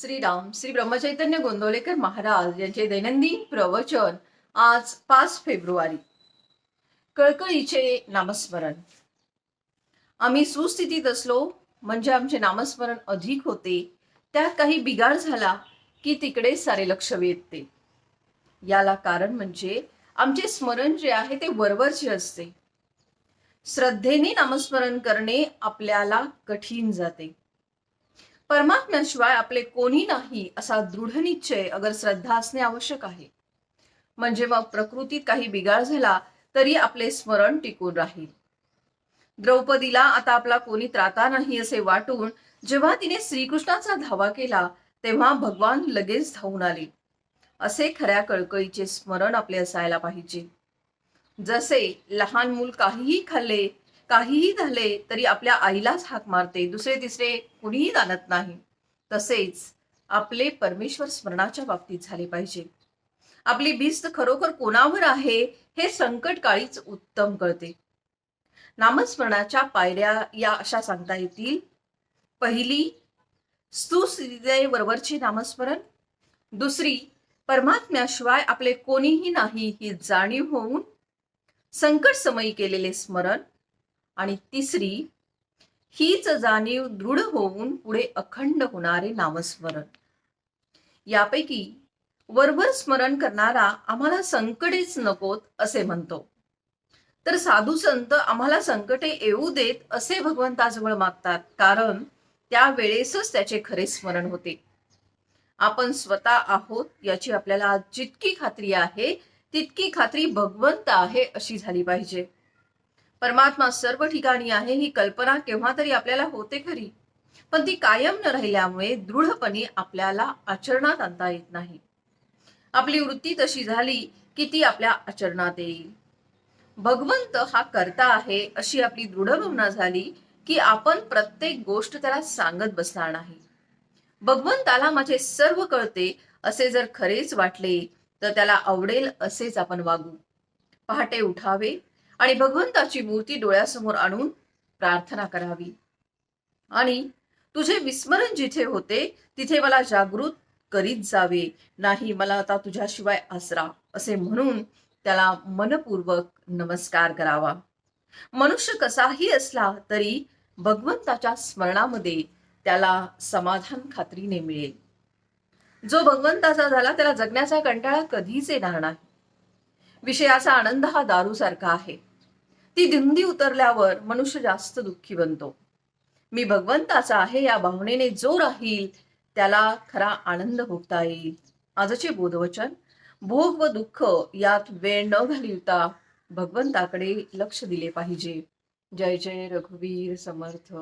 श्रीराम श्री ब्रह्मचैतन्य गोंदवलेकर महाराज यांचे दैनंदिन प्रवचन आज पाच फेब्रुवारी. कळकळीचे नामस्मरण. आम्ही सुस्थितीत असलो म्हणजे आमचे नामस्मरण अधिक होते त्यात काही बिघाड झाला की तिकडे सारे लक्ष वेधते. याला कारण म्हणजे आमचे स्मरण जे आहे ते वरवरचे असते. श्रद्धेने नामस्मरण करणे आपल्याला कठीण जाते. परमात्म्याशिवाय आपले कोणी नाही असा दृढ निश्चय अगर श्रद्धा असणे आवश्यक आहे. म्हणजे मग प्रकृतीत काही बिघाड झाला तरी आपले स्मरण टिकून राहील. द्रौपदीला आता आपला कोणी त्राता नाही असे वाटून जेव्हा तिने श्रीकृष्णाचा धावा केला तेव्हा भगवान लगेच धावून आले. असे खऱ्या कळकळीचे स्मरण आपले असायला पाहिजे. जसे लहान मूल काहीही खाल्ले काहीही झाले तरी आपल्या आईलाच हाक मारते दुसरे तिसरे कुणीही जाणत नाही. तसेच आपले परमेश्वर स्मरणाच्या बाबतीत झाले पाहिजे. आपली भिस्त खरोखर कोणावर आहे हे संकट काळीच उत्तम कळते. नामस्मरणाच्या पायऱ्या या अशा सांगता येतील. पहिली बरोबरचे नामस्मरण. दुसरी परमात्म्याशिवाय आपले कोणीही नाही ही जाणीव होऊन संकट समयी केलेले स्मरण. आणि तिसरी हीच जाणीव दृढ होऊन पुढे अखंड होणारे नामस्मरण. यापैकी वरवर स्मरण करणारा आम्हाला संकटेच नकोत असे म्हणतो. तर साधू संत आम्हाला संकटे येऊ देत असे भगवंताजवळ मागतात. कारण त्या वेळेसच त्याचे खरे स्मरण होते. आपण स्वतः आहोत याची आपल्याला जितकी खात्री आहे तितकी खात्री भगवंत आहे अशी झाली पाहिजे. परमात्मा सर्व ठिकाणी आहे ही कल्पना केव्हा तरी आपल्याला होते खरी. पण ती कायम न राहिल्यामुळे दृढपणे आपल्याला आचरणात आणता येत नाही. आपली वृत्ती तशी झाली की ती आपल्या आचरणात येईल. भगवंत हा करता आहे अशी आपली दृढ भावना झाली की आपण प्रत्येक गोष्ट त्याला सांगत बसणार नाही. भगवंताला माझे सर्व कळते असे जर खरेच वाटले तर त्याला आवडेल असेच आपण वागू. पहाटे उठावे आणि भगवंताची मूर्ती डोळ्यासमोर आणून प्रार्थना करावी. आणि तुझे विस्मरण जिथे होते तिथे मला जागृत करीत जावे. नाही मला आता तुझ्याशिवाय आसरा असे म्हणून त्याला मनपूर्वक नमस्कार करावा. मनुष्य कसाही असला तरी भगवंताच्या स्मरणामध्ये त्याला समाधान खात्रीने मिळेल. जो भगवंताचा झाला त्याला जगण्याचा कंटाळा कधीच येणार नाही. विषयाचा आनंद हा दारूसारखा आहे. ती दिंडी उतरल्यावर मनुष्य जास्त दुःखी बनतो. मी भगवंताचा आहे या भावनेने जो राहील त्याला खरा आनंद भोगता येईल. आजचे बोधवचन भोग व दुःख यात वेळ न घालवता भगवंताकडे लक्ष दिले पाहिजे. जय जय रघुवीर समर्थ.